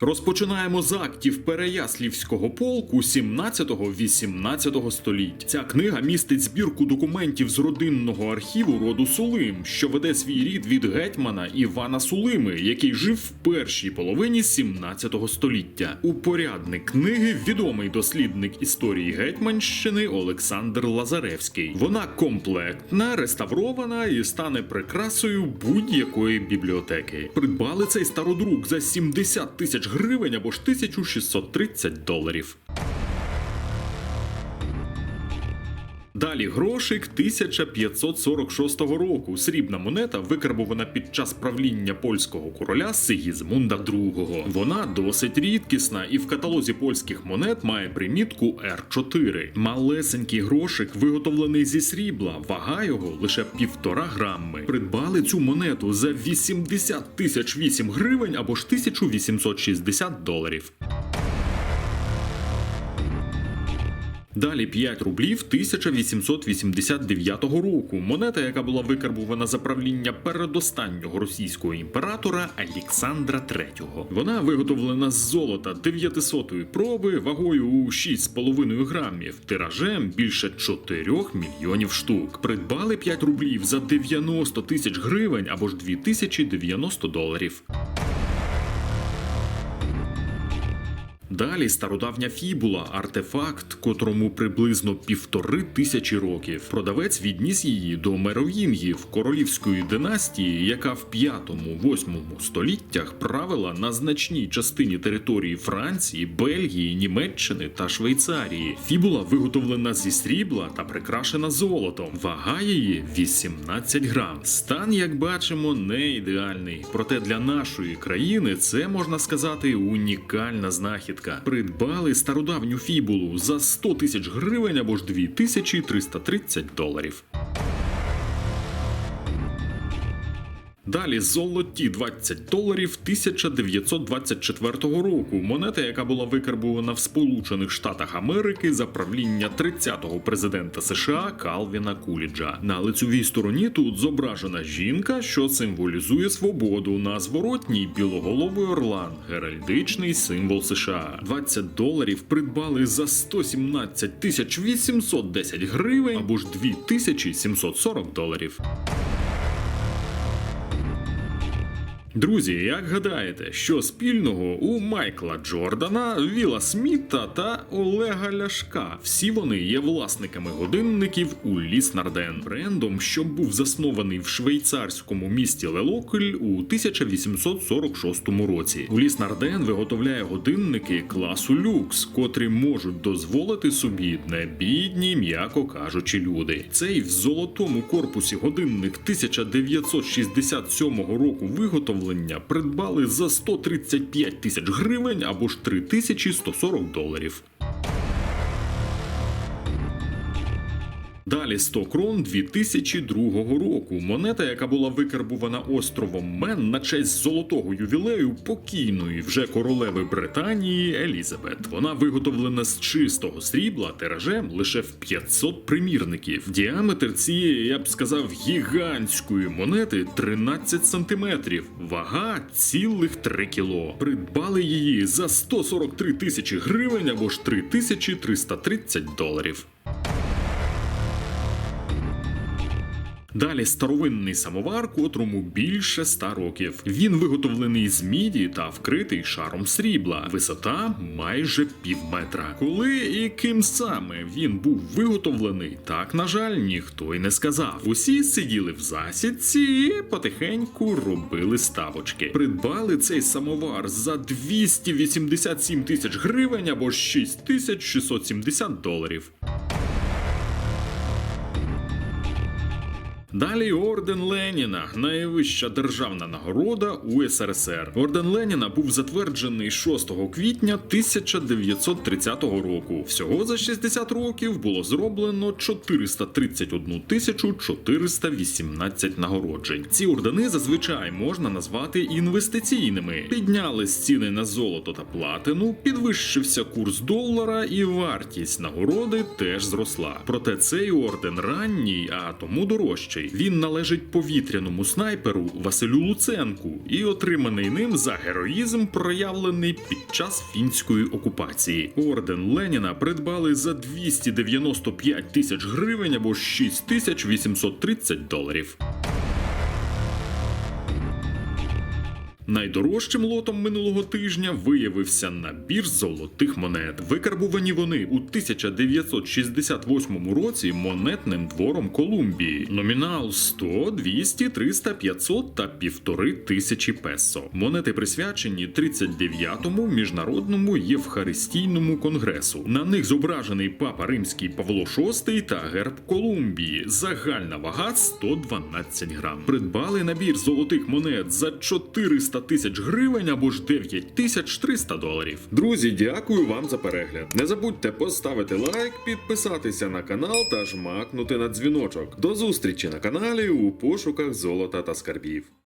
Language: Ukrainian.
Розпочинаємо з актів Переяслівського полку 17-18 століть. Ця книга містить збірку документів з родинного архіву роду Сулим, що веде свій рід від гетьмана Івана Сулими, який жив в першій половині 17 століття. Упорядник книги відомий дослідник історії Гетьманщини Олександр Лазаревський. Вона комплектна, реставрована і стане прикрасою будь-якої бібліотеки. Придбали цей стародрук за 70 тисяч гривень або ж 1630 доларів. Далі грошик 1546 року. Срібна монета викарбована під час правління польського короля Сигізмунда II. Вона досить рідкісна і в каталозі польських монет має примітку R4. Малесенький грошик виготовлений зі срібла, вага його лише півтора грами. Придбали цю монету за 80 тисяч 8 гривень або ж 1860 доларів. Далі 5 рублів 1889 року. Монета, яка була викарбувана за правління передостаннього російського імператора Олександра III. Вона виготовлена з золота 900-ї проби вагою у 6,5 грамів, тиражем більше 4 мільйонів штук. Придбали 5 рублів за 90 тисяч гривень або ж 2090 доларів. Далі стародавня фібула, артефакт, котрому приблизно півтори тисячі років. Продавець відніс її до меровінгів королівської династії, яка в 5-8 століттях правила на значній частині території Франції, Бельгії, Німеччини та Швейцарії. Фібула виготовлена зі срібла та прикрашена золотом. Вага її 18 грам. Стан, як бачимо, не ідеальний. Проте для нашої країни це можна сказати унікальна знахідка. Придбали стародавню фібулу за 100 тисяч гривень або ж 2330 доларів. Далі золоті 20 доларів 1924 року. Монета, яка була викарбована в Сполучених Штатах Америки за правління 30-го президента США Калвіна Куліджа. На лицевій стороні тут зображена жінка, що символізує свободу. На зворотній білоголовий орлан, геральдичний символ США. 20 доларів придбали за 117 тисяч 810 гривень або ж 2740 доларів. Друзі, як гадаєте, що спільного у Майкла Джордана, Віла Сміта та Олега Ляшка? Всі вони є власниками годинників у Ліснарден, брендом, що був заснований в швейцарському місті Лелокель у 1846 році. У Ліснарден виготовляє годинники класу люкс, котрі можуть дозволити собі небідні, м'яко кажучи, люди. Цей в золотому корпусі годинник 1967 року виготовлення придбали за 135 тисяч гривень або ж 3140 доларів. Далі 100 крон 2002 року. Монета, яка була викарбувана островом Мен на честь золотого ювілею покійної вже королеви Британії Елізабет. Вона виготовлена з чистого срібла тиражем лише в 500 примірників. Діаметр цієї, я б сказав, гігантської монети 13 сантиметрів. Вага цілих 3 кіло. Придбали її за 143 тисячі гривень або ж 3330 доларів. Далі старовинний самовар, котрому більше 100 років. Він виготовлений з міді та вкритий шаром срібла. Висота майже пів метра. Коли і ким саме він був виготовлений, так на жаль, ніхто й не сказав. Усі сиділи в засідці і потихеньку робили ставочки. Придбали цей самовар за 287 тисяч гривень або ж 6670 доларів. Далі орден Леніна, найвища державна нагорода у СРСР. Орден Леніна був затверджений 6 квітня 1930 року. Всього за 60 років було зроблено 431 тисячу 418 нагороджень. Ці ордени зазвичай можна назвати інвестиційними. Піднялись ціни на золото та платину, підвищився курс долара, і вартість нагороди теж зросла. Проте цей орден ранній, а тому дорожчий. Він належить повітряному снайперу Василю Луценку і отриманий ним за героїзм, проявлений під час фінської окупації. Орден Леніна придбали за 295 тисяч гривень або 6830 доларів. Найдорожчим лотом минулого тижня виявився набір золотих монет. Викарбувані вони у 1968 році монетним двором Колумбії. Номінал 100, 200, 300, 500 та півтори тисячі песо. Монети присвячені 39-му міжнародному євхаристійному конгресу. На них зображений папа римський Павло VI та герб Колумбії. Загальна вага 112 грам. Придбали набір золотих монет за 400 тисяч гривень або ж 9300 доларів. Друзі, дякую вам за перегляд. Не забудьте поставити лайк, підписатися на канал та жмакнути на дзвіночок. До зустрічі на каналі у пошуках золота та скарбів.